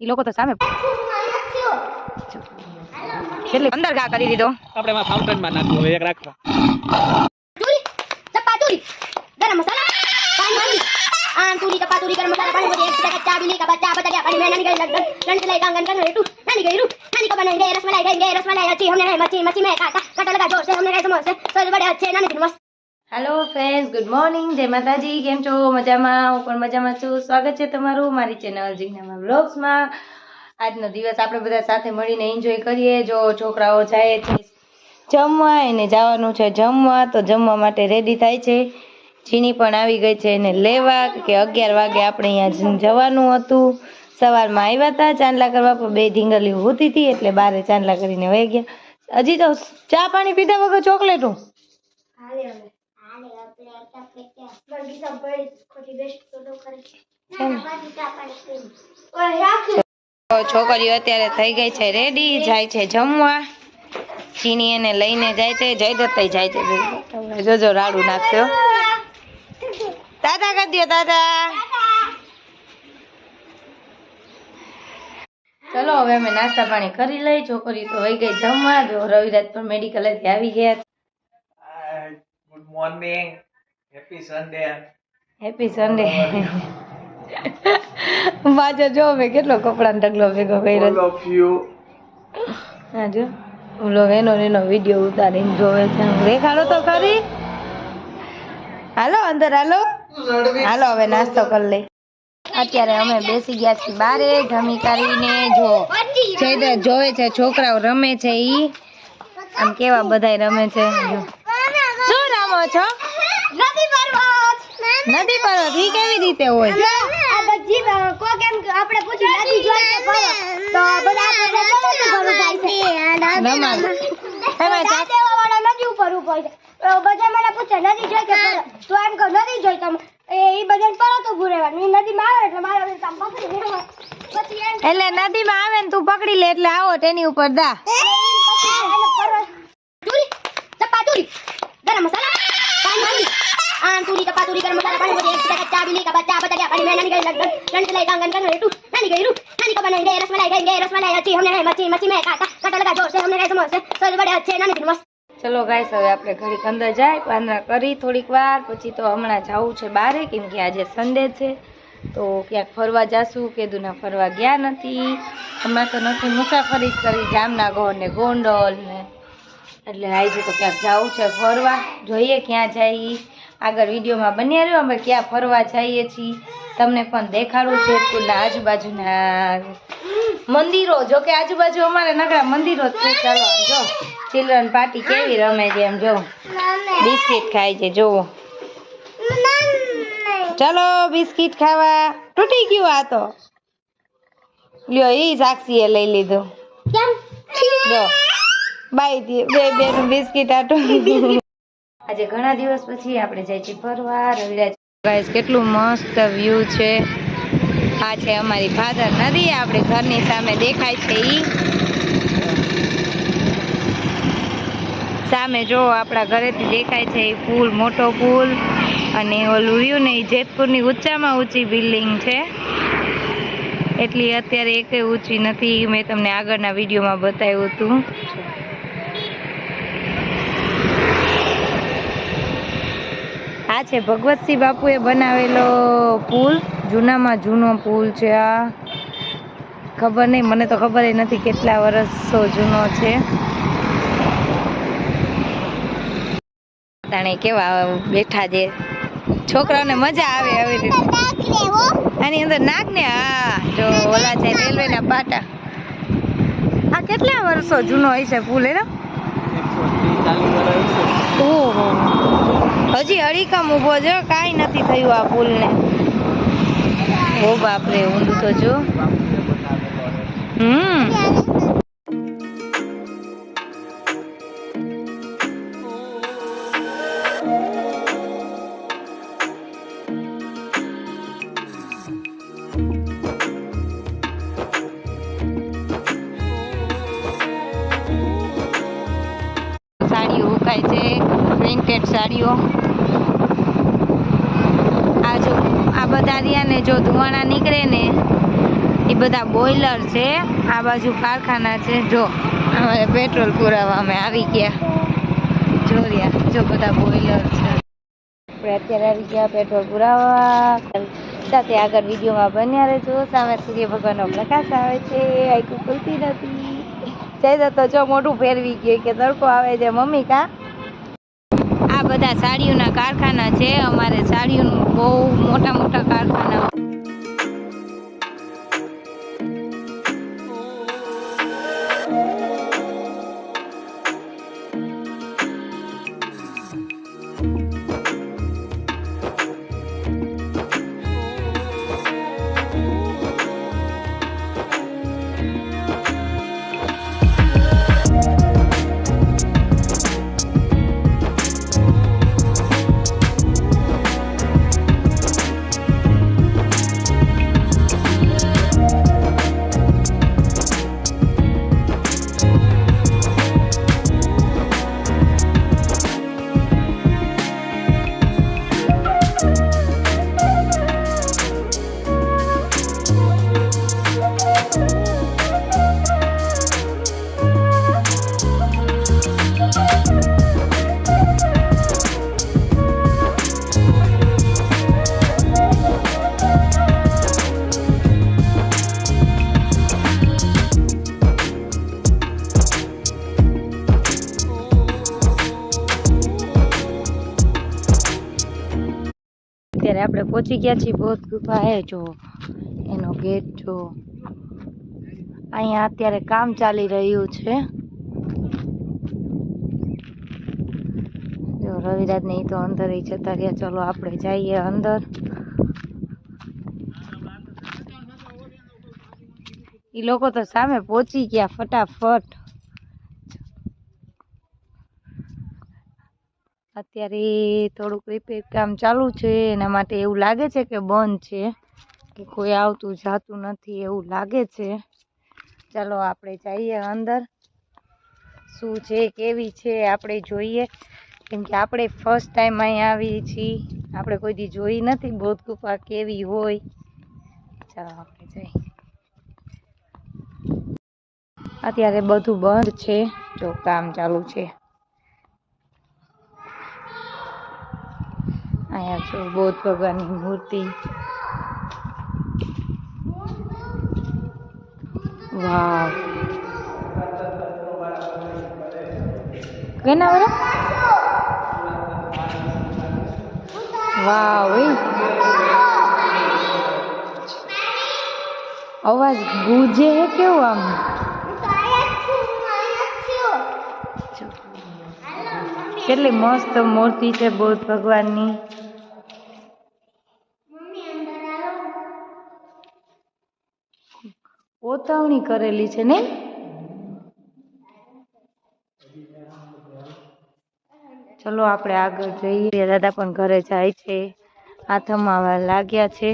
એ લોકો તો સામે કેટલી અંદર ઘા કરી દીધો આપણે એમાં ફાઉન્ટેનમાં નાખવું હવે એક રાખવા चूरी चप्पा चूरी गरम मसाला पानी वाली आम चूरी चप्पा चूरी गरम मसाला पानी वाली एक का कच्चा बिल्ली का बच्चा बच्चा गया पानी में नानी गई लगन नानी चलाई कांगन करने रेटू नानी गई रू नानी को बनाएंगे रसमलाई खाएंगे रसमलाई अच्छी हमने खाई मच्छी मच्छी में काटा काटा लगा जोर से हमने खाई समोसे सब बड़े अच्छे नानी दिन मस्त હેલો ફ્રેન્ડ્સ ગુડ મોર્નિંગ જય માતાજી. કેમ છો? મજામાં? હું પણ મજામાં છું. સ્વાગત છે તમારું મારી ચેનલ જીજ્ઞામા બ્લોગ્સમાં આજનો દિવસ આપણે બધા સાથે મળીને એન્જોય કરીએ. જો છોકરાઓ જાય છે જમવા, એને જવાનું છે જમવા, તો જમવા માટે રેડી થાય છે. ચીની પણ આવી ગઈ છે એને લેવા, કે અગિયાર વાગે આપણે અહીંયા જવાનું હતું. સવારમાં આવ્યા હતા, ચાંદલા કરવા, પણ બે ઢીંગલી હોતી હતી, એટલે બારે ચાંદલા કરીને વહી ગયા. હજી તો ચા પાણી પીધા વગર ચોકલેટું છોકરીઓ અત્યારે થઈ ગઈ છે રેડી જાય છે જમવા. ચીની એને લઈને જાય છે જય દત્તાઈ જાય છે. જોજો રાડું નાખશો. દાદા કરી દો દાદા. ચલો હવે અમે નાસ્તા પાણી કરી લઈ. છોકરી તો વહી ગઈ જમવા. જો રવિરાજ પણ મેડિકલ આવી ગયા good morning happy Sunday happy Sunday પાછો જો મેં કેટલો કપડાનો ઢગલો ભેગો કર્યો. ઓલ ઓફ યુ હા જો. ઓલો એનો એનો વીડિયો ઉતારીને જોવે છે. દેખાડો તો ખરી. હાલો અંદર હાલો. હાલો હવે નાસ્તો કરી લઈ. અત્યારે અમે બેસી ગયા છીએ બારે જમી કરીને જો. જયદ્રથ જોવે છે છોકરાઓ રમે છે ઈ. આમ કેવા બધાય રમે છે જો. શું રમો છો? નથી પર્વત ઈ કેવી રીતે હોય? આ બધી કો કેમ આપણે પૂછી નથી જોઈ કે પર્વત તો બધા આપણે કેમ પર્વત થાય છે. નમન તમે દેવા વાળા નદી ઉપર ઊભો છે. બધા મને પૂછે નદી જોઈ કે પર્વત તો એમ કહો નદી જોઈ તમે એ બધાને પર્વત ઉભું રહેવાનું. નદીમાં આવે એટલે મારે આમ પકડી લેવા એટલે નદીમાં આવે ને તું પકડી લે એટલે આવો તેની ઉપર દા. ચપા ગરમ મસાલા आम चूरी चप्पा चूरी गरम मसाला पानी वाली एक का कच्चा बिल्ली का बच्चा बच्चा गया पानी में नानी गई लगन नानी चलाई कांगन करने रेटू नानी गई रू नानी को बनाएंगे रसमलाई खाएंगे रसमलाई अच्छी हमने खाई मच्छी मच्छी में काटा काटा लगा जोर से हमने खाई समोसे सब बड़े अच्छे नानी दिन मस्त ચલો ગાઈસ હવે આપણે ઘડીક અંદર જાય પાંદરા કરી થોડીક વાર પછી તો હમણાં જવું છે બારે કેમ કે આજે સન્ડે છે તો ક્યાંક ફરવા જાશું કેદુના ફરવા ગયા નથી હમણાં તો નથી મુસાફરી જ કરી જામનગર ને ગોંડલ ને એટલે આજે તો ક્યાંક જવું છે ફરવા જોઈએ ક્યાં જઈએ આગળ વિડીયોમાં બન્યા રહ્યો. અમે ક્યાં ફરવા જઈએ છીએ? તમને પણ દેખાડું છે આજુબાજુના મંદિરો. જો કે આજુબાજુ અમારે નકરા મંદિરો જ છે. ચાલો આમ જો. ચિલ્ડ્રન પાર્ટી કેવી રમે છે એમ જો. બિસ્કિટ ખાય છે જોવો ચલો બિસ્કિટ ખાવા. તૂટી ગયું આ તો. લ્યો એ સાક્ષીએ લઈ લીધું. જો. બાય બે બેનું બિસ્કિટ આટું. આજે ઘણા દિવસ પછી આપણે જાય છીએ ફરવા, રવિરાજ ગાઈસ, કેટલું મસ્ત વ્યૂ છે. આ છે અમારી ફાધર નદી, આપણે ઘરની સામે દેખાય છે ઈ. સામે જો આપણા ઘરેથી દેખાય છે એ પુલ, મોટો પુલ, અને ઓલું રહ્યું ને એ જેતપુરની ઊંચામાં ઊંચી બિલ્ડિંગ છે. એટલી અત્યારે એકે ઊંચી નથી, મેં તમને આગળના વિડીયોમાં બતાવ્યું હતું. આ છે ભગવતસિંહ બાપુએ બનાવેલો પુલ. જૂનામાં જૂનો પુલ છે આ. ખબર નહીં મને તો ખબર નથી કેટલા વર્ષો જૂનો છે. તાણે કેવા બેઠા છે. છોકરાઓને મજા આવે આવી રીતે. આની અંદર નાક ને હા જો ઓલા છે રેલવે ના પાટા. આ કેટલા વર્ષો જૂનો હશે પુલ એનો? ઓહો. હજી અડીકમ ઊભો જો કાંઈ નથી થયું આ પુલને. ઓ બાપરે, ઊંધું તો જો. હમ. સાડીઓ ઉકાય છે પ્રિન્ટેડ સાડીઓ આ જો આ બધા રહ્યા ને જો ધુવાણા નીકળે ને, એ બધા બોઈલર છે. આ બાજુ કારખાના છે. જો, અમારે પેટ્રોલ પુરાવા અમે આવી ગયા. જો રહ્યા, જો બધા બોઈલર છે. આપણે અત્યારે આવી ગયા પેટ્રોલ પુરાવા. સાથે આગળ વિડીયોમાં બન્યા રહેજો. સામે સૂર્ય ભગવાનનો પ્રકાશ આવે છે. આખું ખુલતી નથી. જઈ તો જો મોઢું ફેરવી ગયું કે તડકો આવે છે, મમ્મી કા? બધા સાડીઓના કારખાના છે. અમારે સાડીઓનું બહુ મોટા મોટા કારખાના અત્યારે આપણે પહોંચી ગયા છીએ બૌદ્ધ ગુફા એ જો, એનો ગેટ જો. અહીંયા અત્યારે કામ ચાલી રહ્યું છે. જો રવિરાજ ને તો અંદર જતા રહ્યા. ચલો, આપણે જઈએ અંદર. એ લોકો તો સામે પહોંચી ગયા, ફટાફટ. અત્યારે થોડુંક રિપેર કામ ચાલુ છે, એના માટે એવું લાગે છે કે બંધ છે, કે કોઈ આવતું જાતું નથી એવું લાગે છે. ચાલો આપણે જઈએ અંદર. શું છે, કેવી છે, આપણે જોઈએ. કેમ કે આપણે ફર્સ્ટ ટાઈમ અહીં આવીએ છીએ. આપણે કોઈ દી જોઈ નથી બૌદ્ધ ગુફા કેવી હોય. ચાલો આપણે જઈએ. અત્યારે બધું બંધ છે, જો કામ ચાલુ છે. અહીંયા છું બૌદ્ધ ભગવાનની મૂર્તિ. વાવ. કેના વરા વાવ અવાજ ગુજે હે કેવું આમ? કેટલી મસ્ત મૂર્તિ છે બૌદ્ધ ભગવાનની. પોતાવણી કરેલી છે ને? ચલો આપણે આગળ જઈએ. દાદા પણ ઘરે જાય છે. હાથમાં લાગ્યા છે.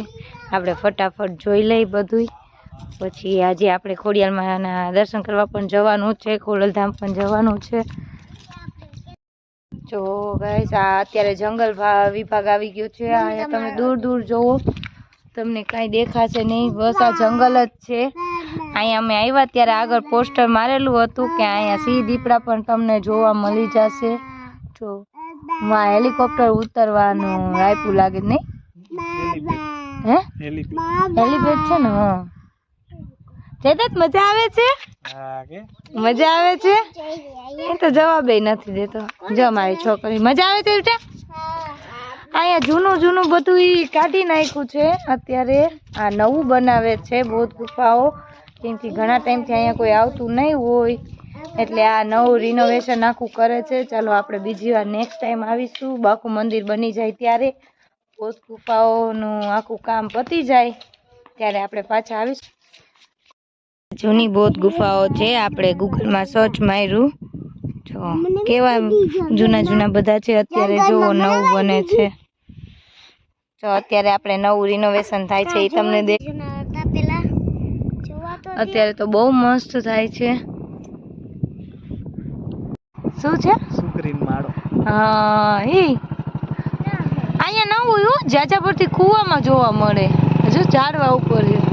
આપણે ફટાફટ જોઈ લઈ બધુંય. પછી આજે આપણે ખોડિયારમાં દર્શન કરવા પણ જવાનું છે. ખોડલધામ પણ જવાનું છે. જો ગાઈસ આ અત્યારે જંગલ વિભાગ આવી ગયો છે. અહીંયા તમે દૂર દૂર જોવો. તમને કાંઈ દેખાશે નહીં. બસ આ જંગલ જ છે. અહીંયા અમે આવ્યા ત્યારે આગળ પોસ્ટર મારેલું હતું કે અહીંયા સિંહ દીપડા પણ તમને જોવા મળી જશે. જો માં હેલિકોપ્ટર ઉતરવાનું આપ્યું લાગે નહીં? હે? હેલિપેડ. છે ને હા. ચેતક મજા આવે છે? મજા આવે છે? એ તો જવાબ નથી દેતો. જો મારી છોકરી મજા આવે છે બેટા અહીંયા જૂનું જૂનું બધું ઈ કાઢી નાખ્યું છે અત્યારે. આ નવું બનાવે છે બૌદ્ધ ગુફાઓ. કેમ કે ઘણા ટાઈમથી અહીંયા કોઈ આવતું નહીં હોય. એટલે આ નવું રિનોવેશન આખું કરે છે. ચાલો આપણે બીજી વાર નેક્સ્ટ ટાઈમ આવીશું. બાકુ મંદિર બની જાય ત્યારે બૌદ્ધ ગુફાઓનું આખું કામ પતી જાય ત્યારે આપણે પાછા આવીશું. જૂની બૌદ્ધ ગુફાઓ છે. આપણે ગૂગલમાં સર્ચ માર્યું. જો, કેવા જૂના જૂના બધા છે. અત્યારે જો નવું બને છે. તો અત્યારે આપણે નવું રિનોવેશન થાય છે. એ તમને દેખ અત્યારે તો બહુ મસ્ત થાય છે. શું છે? સુકરીન માળો. હા એ અહીંયા નવું યુ જાજા પરથી કૂવામાં જોવા મળે. હજુ ઝાડવા ઉપર છે.